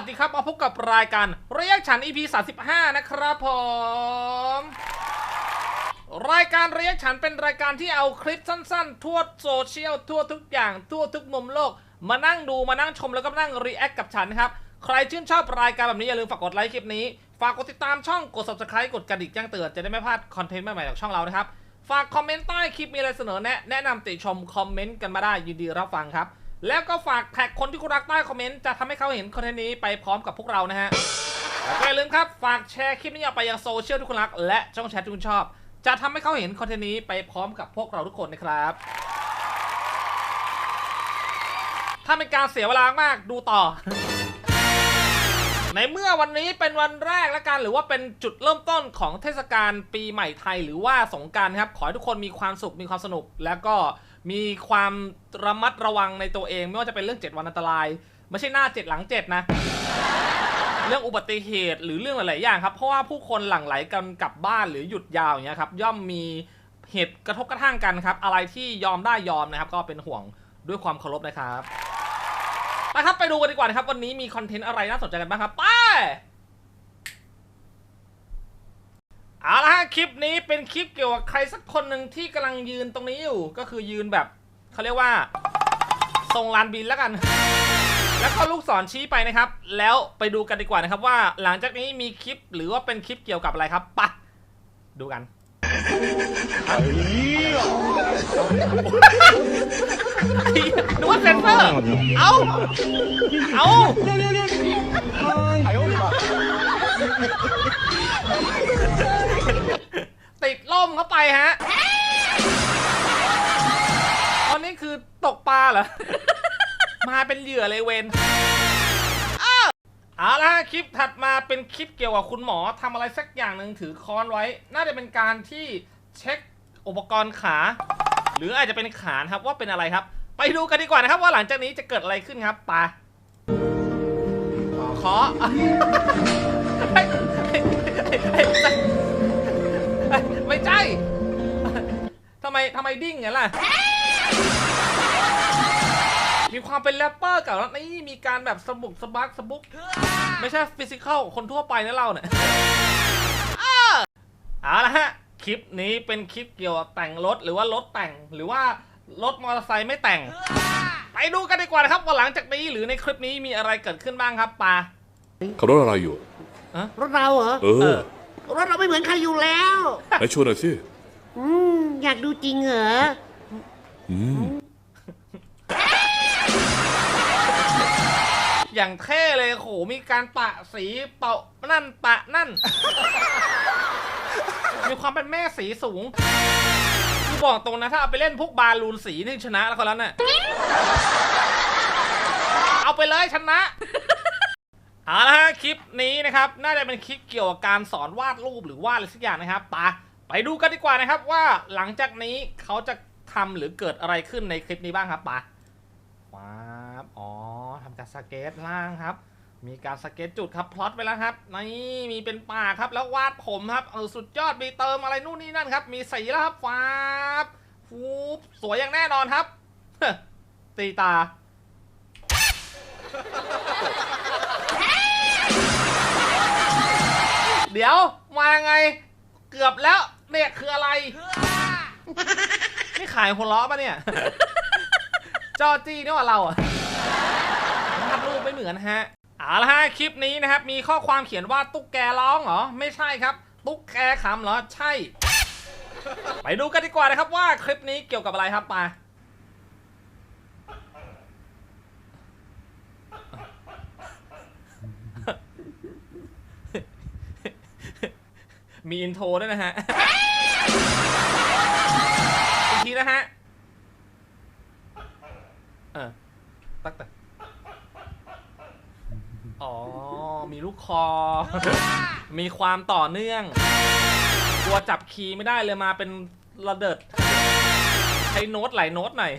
วัสดีครับมาพบกับรายการเรียกฉัน EP 35 นะครับผม รายการเรียกฉันเป็นรายการที่เอาคลิปสั้นๆ ทั่วโซเชียลทั่วทุกอย่าง ทั่วทุกมุมโลก มานั่งดูมานั่งชมแล้วก็นั่งรีแอคกับฉันครับ ใครชื่นชอบรายการแบบนี้ อย่าลืมฝากกดไลค์คลิปนี้ ฝากกดติดตามช่องกด subscribe กดกระดิ่งแจ้งเตือนจะได้ไม่พลาดคอนเทนต์ใหม่ๆจากช่องเรานะครับฝากคอมเมนต์ใต้คลิปมีอะไรเสนอแนะแนะนำติชมคอมเมนต์กันมาได้ยินดีรับฟังครับ แล้วก็ฝากแท็กคนที่คุณรักใต้คอมเมนต์จะทำให้เขาเห็นคอนเทนต์นี้ไปพร้อมกับพวกเรานะฮะแล้วก็อย่าลืมครับ ฝากแชร์คลิปนี้ออกไปยังโซเชียลที่คุณรัก และช่องแชทที่คุณชอบ จะทำให้เขาเห็นคอนเทนต์นี้ไปพร้อมกับพวกเราทุกคนนะครับ ถ้าเป็นการเสียเวลามากดูต่อ ในเมื่อวันนี้เป็นวันแรกและกันหรือว่าเป็นจุดเริ่มต้นของเทศกาลปีใหม่ไทย หรือว่าสงกรารครับขอให้ทุกคนมีความสุขมีความสนุกแล้วก็ มีความระมัดระวังในตัวเอง ไม่ว่าจะเป็นเรื่อง7วันอันตราย ไม่ใช่หน้า7หลัง7นะ เรื่องอุบัติเหตุหรือเรื่องหลาย ๆ อย่างครับ เพราะว่าผู้คนหลั่งไหลกันกลับบ้านหรือหยุดยาวอย่างเงี้ยครับ ย่อมมีเหตุกระทบกระทั่งกันครับ อะไรที่ยอมได้ยอมนะครับ ก็เป็นห่วงด้วยความเคารพนะครับไปครับไปดูกันดีกว่านะครับ วันนี้มีคอนเทนต์อะไรน่าสนใจกันบ้างครับ ไป เอาละฮะคลิปนี้เป็นคลิปเกี่ยวกับใครสักคนหนึ่งที่กำลังยืนตรงนี้อยู่ ก็คือยืนแบบเขาเรียกว่าทรงลานบินแล้วกัน แล้วก็ลูกศรชี้ไปนะครับ แล้วไปดูกันดีกว่านะครับว่าหลังจากนี้มีคลิปหรือว่าเป็นคลิปเกี่ยวกับอะไรครับไปะดูกัน นึกว่าเซนเซอร์ เอาเอา ติดล่มเข้าไปฮะ ตอนนี้คือตกปลาเหรอ มาเป็นเหยื่อเลยเวนอ้าวเอาละคลิปถัดมาเป็นคลิปเกี่ยวกับคุณหมอทำอะไรสักอย่างหนึ่งถือค้อนไว้ น่าจะเป็นการที่เช็คอุปกรณ์ขา หรืออาจจะเป็นขานครับว่าเป็นอะไรครับ ไปดูกันดีกว่านะครับ ว่าหลังจากนี้จะเกิดอะไรขึ้นครับไปขอ ไม่ใช่ทำไมทำไมดิ้งอย่างนั้นล่ะ มีความเป็นแรปเปอร์เก่าแล้วนี่มีการแบบสบุกสบักสบุก ไม่ใช่ฟิสิกอลคนทั่วไปนะเราเนี่ยอ้าเอาละฮะ คลิปนี้เป็นคลิปเกี่ยวกับแต่งรถหรือว่ารถแต่งหรือว่ารถมอเตอร์ไซค์ไม่แต่ง ไปดูกันดีกว่านะครับว่าหลังจากนี้หรือในคลิปนี้มีอะไรเกิดขึ้นบ้างครับปาขับรถอะไรอยู่ รถเราเหรอเอเอออ รถเราไม่เหมือนใครอยู่แล้ว ไหนชวนหน่อยสิอืมอยากดูจริงเหรออืมอย่างเท่เลยโหมีการปะสีเป่านั่นปะนั่น มีความเป็นแม่สีสูงคือบอกตรงนะถ้าเอาไปเล่นพวกบาลูนสีนี่ชนะแล้วคนนั้นน่ะเอาไปเลยชนะ เอาละฮะคลิปนี้นะครับน่าจะเป็นคลิปเกี่ยวกับการสอนวาดรูปหรือวาดอะไรสักอย่างนะครับไปะไปดูกันดีกว่านะครับว่าหลังจากนี้เขาจะทำหรือเกิดอะไรขึ้นในคลิปนี้บ้างครับปะว้าบอ๋อทำการสเก็ตล่างครับ มีการสเก็ตจุดครับพลอตไปแล้วครับนี่มีเป็นป่าครับแล้ววาดผมครับเออสุดยอดมีเติมอะไรนู่นนี่นั่นครับ มีสีแล้วครับฟ้าฟูบสวยอย่างแน่นอนครับตีตา ดี๋ยว มาไง เกือบแล้วเนี่ยคืออะไร นี่ขายหัวล้อปะเนี่ย จอจี้นี่ว่าเราอะวาดรูปไม่เหมือนฮะเอาละฮะคลิปนี้นะครับ มีข้อความเขียนว่าตุ๊กแกร้องเหรอ ไม่ใช่ครับ ตุ๊กแกขำเหรอ ใช่ ไปดูกันดีกว่านะครับว่าคลิปนี้เกี่ยวกับอะไรครับมา มีอินโทรด้วยนะฮะ อีกทีนะฮะ เออ ตักแต่ อ๋อ มีลูกคอ มีความต่อเนื่อง กลัวจับคีย์ไม่ได้เลยมาเป็นระเดิด ใช้โน้ตหลายโน้ตหน่อย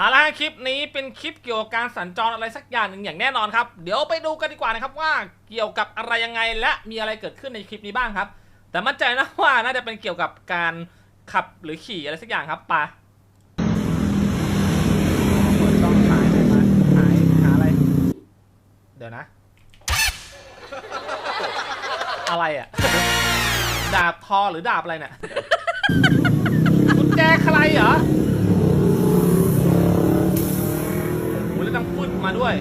เอาละคลิปนี้เป็นคลิปเกี่ยวกับการสัญจรอะไรสักอย่างหนึ่งอย่างแน่นอนครับ เดี๋ยวไปดูกันดีกว่านะครับว่าเกี่ยวกับอะไรยังไงและมีอะไรเกิดขึ้นในคลิปนี้บ้างครับ แต่มั่นใจนะว่าน่าจะเป็นเกี่ยวกับการขับหรือขี่อะไรสักอย่างครับปะต้องขายไรมายหาอะไร เดี๋ยวนะ อะไรอะ ดาบทอหรือดาบอะไรเนี่ยคุณแกใครเหรอ โอ้ยแล้วต้องพูดมาด้วย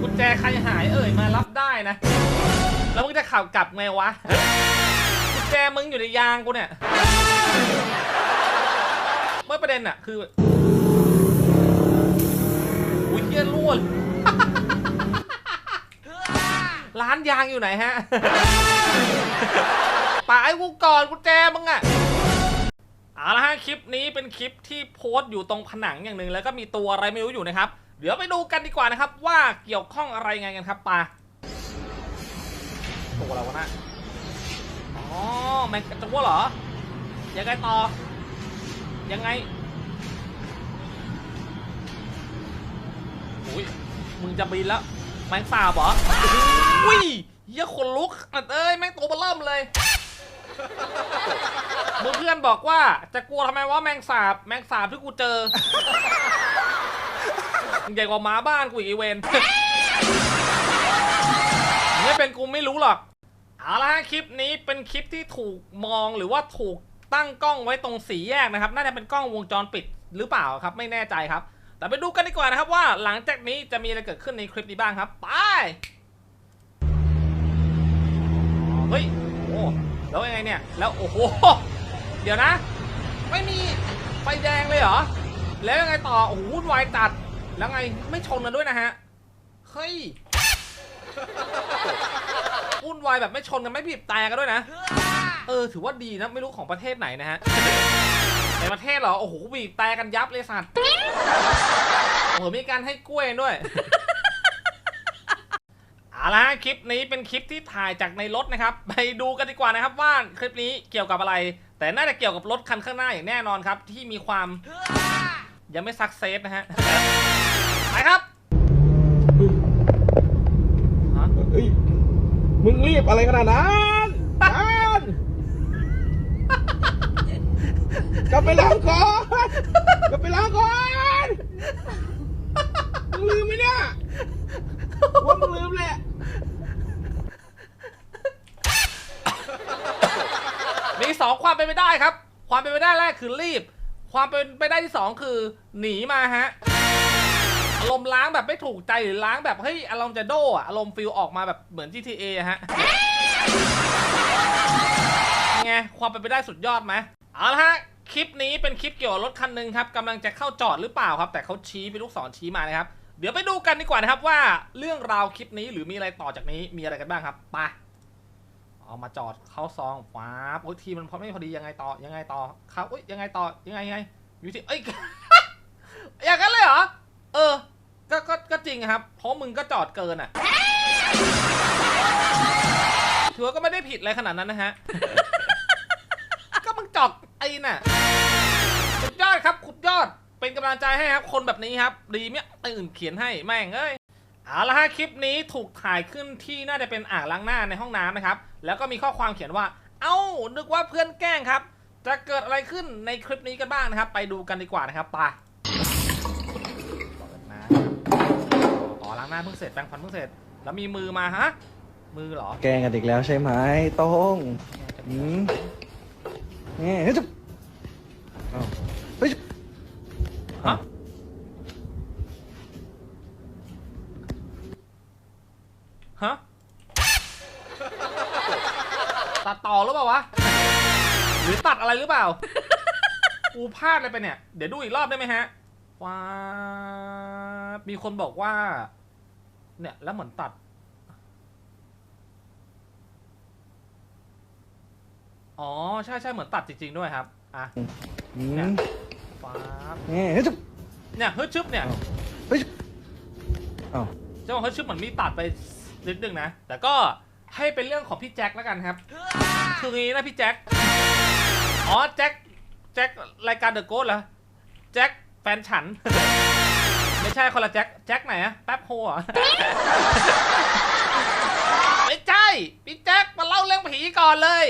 กุญแจใครหายเอ่ยมารับได้นะ แล้วมึงจะขับกลับไงวะ กุญแจมึงอยู่ในยางกูเนี่ย เมื่อประเด็นอะคืออุ้ยเฮียรั่วเลยร้านยางอยู่ไหนฮะปาไอ้กูก่อนกุญแจมึงอะเอาละฮะคลิปนี้เป็นคลิปที่โพสต์อยู่ตรงผนังอย่างหนึ่งแล้วก็มีตัวอะไรไม่รู้อยู่นะครับ เดี๋ยวไปดูกันดีกว่านะครับ ว่าเกี่ยวข้องอะไรไงกันครับปลาตัวอะไรวะนะอ๋อแมงกะจัวเหรอ ยังไงต่อ ยังไงอุ้ยมึงจะบินแล้ว แมงสาบเหรออุ้ยเหี้ยขนลุกอัดเอ้ยแม่งตัวเบลเริ่มเลยเมื่อเพื่อนบอกว่าจะกลัวทำไมว่าแมงสาบ แมงสาบที่กูเจอ ใหญ่กว่าหมาบ้านกูอีกเวนไม่เป็นกูไม่รู้หรอก เอาละฮะคลิปนี้เป็นคลิปที่ถูกมองหรือว่าถูกตั้งกล้องไว้ตรงสีแยกนะครับ น่าจะเป็นกล้องวงจรปิดหรือเปล่าครับ ไม่แน่ใจครับ แต่ไปดูกันดีกว่านะครับว่าหลังจากนี้จะมีอะไรเกิดขึ้นในคลิปนี้บ้างครับ ไป เฮ้ย โอ้แล้วยังไงเนี่ย แล้วโอ้โห เดี๋ยวนะ ไม่มีไฟแดงเลยเหรอ แล้วยังไงต่อ โอ้โหวุ่นวายจัด แล้วไงไม่ชนกันด้วยนะฮะ เฮ้ยวุ่นวายแบบไม่ชนกันไม่บีบแต่กันด้วยนะ เออ ถือว่าดีนะ ไม่รู้ของประเทศไหนนะฮะในประเทศเหรอ โอ้โหบีบแต่กันยับเลยสัตว์โอ้โหมีการให้กล้วยด้วยเอาละฮะคลิปนี้เป็นคลิปที่ถ่ายจากในรถนะครับ ไปดูกันดีกว่านะครับว่าคลิปนี้เกี่ยวกับอะไร แต่น่าจะเกี่ยวกับรถคันข้างหน้าอย่างแน่นอนครับ ที่มีความยังไม่ซักเซสนะฮะไป ครับฮะเฮ้ยมึงรีบอะไรขนาดนั้นจานกลับไปล้างก่อนกลับไปล้างก่อนมึงลืมไหมเนี่ยว่ามึงลืมแหละมีสองความเป็นไปได้ครับ ความเป็นไปได้แรกคือรีบ ความเป็นไปได้ที่สองคือ หนีมาฮะ อารมณ์ล้างแบบไม่ถูกใจหรือล้างแบบเฮ้ยอารมณ์จะโดอะอารมณ์ฟิลออกมาแบบเหมือน GTA อะฮะไงความเป็นไปได้สุดยอดไหมเอาละฮะคลิปนี้เป็นคลิปเกี่ยวกับรถคันหนึ่งครับกำลังจะเข้าจอดหรือเปล่าครับ แต่เขาชี้เป็นลูกศรชี้มานะครับ เดี๋ยวไปดูกันดีกว่านะครับว่าเรื่องราวคลิปนี้หรือมีอะไรต่อจากนี้มีอะไรกันบ้างครับไปเอามาจอดเข้าซองฟ้าโอ้ยทีมันพอไม่พอดียังไงต่อยังไงต่อครับอุ้ยยังไงต่อยังไงยังไงอยู่ที่เอ้ยอย่างนั้นเลยเหรอเออ ก็ก็ก็จริงครับ เพราะมึงก็จอดเกินอะถือว่าก็ไม่ได้ผิดอะไรขนาดนั้นนะฮะ ก็มึงจอดไอ้น่ะสุดยอดครับขุดยอดเป็นกำลังใจให้ครับ คนแบบนี้ครับ ดีเมี่ยตื่นเขียนให้แม่งเอ้ยเอาละฮะคลิปนี้ถูกถ่ายขึ้นที่น่าจะเป็นอ่างล้างหน้าในห้องน้ำนะครับ แล้วก็มีข้อความเขียนว่า เอ้านึกว่าเพื่อนแกล้งครับ จะเกิดอะไรขึ้นในคลิปนี้กันบ้างนะครับ ไปดูกันดีกว่านะครับไปดน้ำอ๋อล้าง หน้าเพิ่งเสร็จแปรงฟันเพิ่งเสร็จ แล้วมีมือมาฮะ มือเหรอแกล้งกันอีกแล้วใช่ไหมโต้งอืมนี่เฮ้ยจุ๊บอ้าวเฮ้ยจุ๊บฮะฮะตัดต่อหรือเปล่าวะ หรือตัดอะไรหรือเปล่า กูพลาดอะไรไปเนี่ย เดี๋ยวดูอีกรอบได้ไหมฮะว้าบมีคนบอกว่า เนี่ย แล้วเหมือนตัด อ๋อ ใช่ใช่เหมือนตัดจริง ๆ ด้วยครับ อะ อืมฟ้าบนี่เฮ้ยจุ๊บเนี่ยเฮ้ยชึบเนี่ยเฮ้ยจุ๊บอ้าวเจ้าของเฮ้ยชึบเหมือนมีตัดไปนิดนึงนะ แต่ก็ให้เป็นเรื่องของพี่แจ็คแล้วกันครับ คืองี้นะพี่แจ็ค อ๋อ แจ็ค แจ็ครายการเดอะโกสเหรอ แจ็คแฟนฉัน ไม่ใช่คนละแจ็คแจ็คไหนอะแป๊บโฮเหรอไม่ใช่พี่แจ็คมาเล่าเรื่องผีก่อนเลย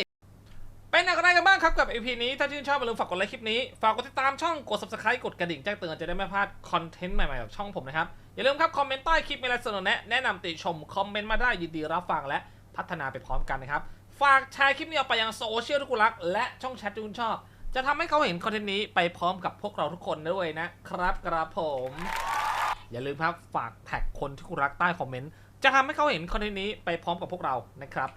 เป็นอย่างไรกันบ้างครับกับ EP นี้ ถ้าชื่นชอบอย่าลืมฝากกดไลค์คลิปนี้ ฝากกดติดตามช่อง กด subscribe กดกระดิ่งแจ้งเตือนจะได้ไม่พลาดคอนเทนต์ใหม่ๆจากช่องผมนะครับ อย่าลืมครับคอมเมนต์ใต้คลิปมีอะไรเสนอแนะแนะนำติชม คอมเมนต์มาได้ยินดีรับฟังและพัฒนาไปพร้อมกันนะครับ ฝากแชร์คลิปนี้ออกไปยังโซเชียลที่คุณรัก และช่องแชทที่คุณชอบ จะทำให้เขาเห็นคอนเทนต์นี้ไปพร้อมกับพวกเราทุกคนด้วยนะครับกระผม อย่าลืมครับฝากแท็กคนที่คุณรักใต้คอมเมนต์ จะทำให้เขาเห็นคอนเทนต์นี้ไปพร้อมกับพวกเรานะครับ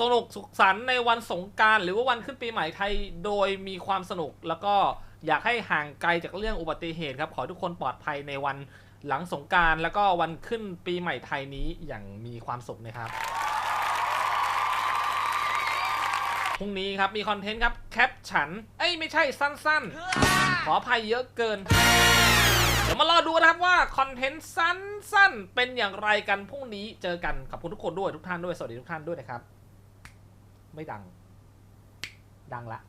สนุกสุขสันต์ในวันสงการหรือว่าวันขึ้นปีใหม่ไทยโดยมีความสนุก แล้วก็อยากให้ห่างไกลจากเรื่องอุบัติเหตุครับ ขอทุกคนปลอดภัยในวันหลังสงการแล้วก็วันขึ้นปีใหม่ไทยนี้อย่างมีความสุขนะครับพรุ่งนี้ครับมีคอนเทนต์ครับแคปฉัน เอ้ยไม่ใช่สั้นๆ ขออภัยเยอะเกิน ดี๋ยวมารอดูนะครับว่าคอนเทนต์สั้นๆ เป็นอย่างไรกันพรุ่งนี้เจอกันขอบคุณทุกคนด้วยทุกท่านด้วยสวัสดีทุกท่านด้วยนะครับ ไม่ดัง ดังละ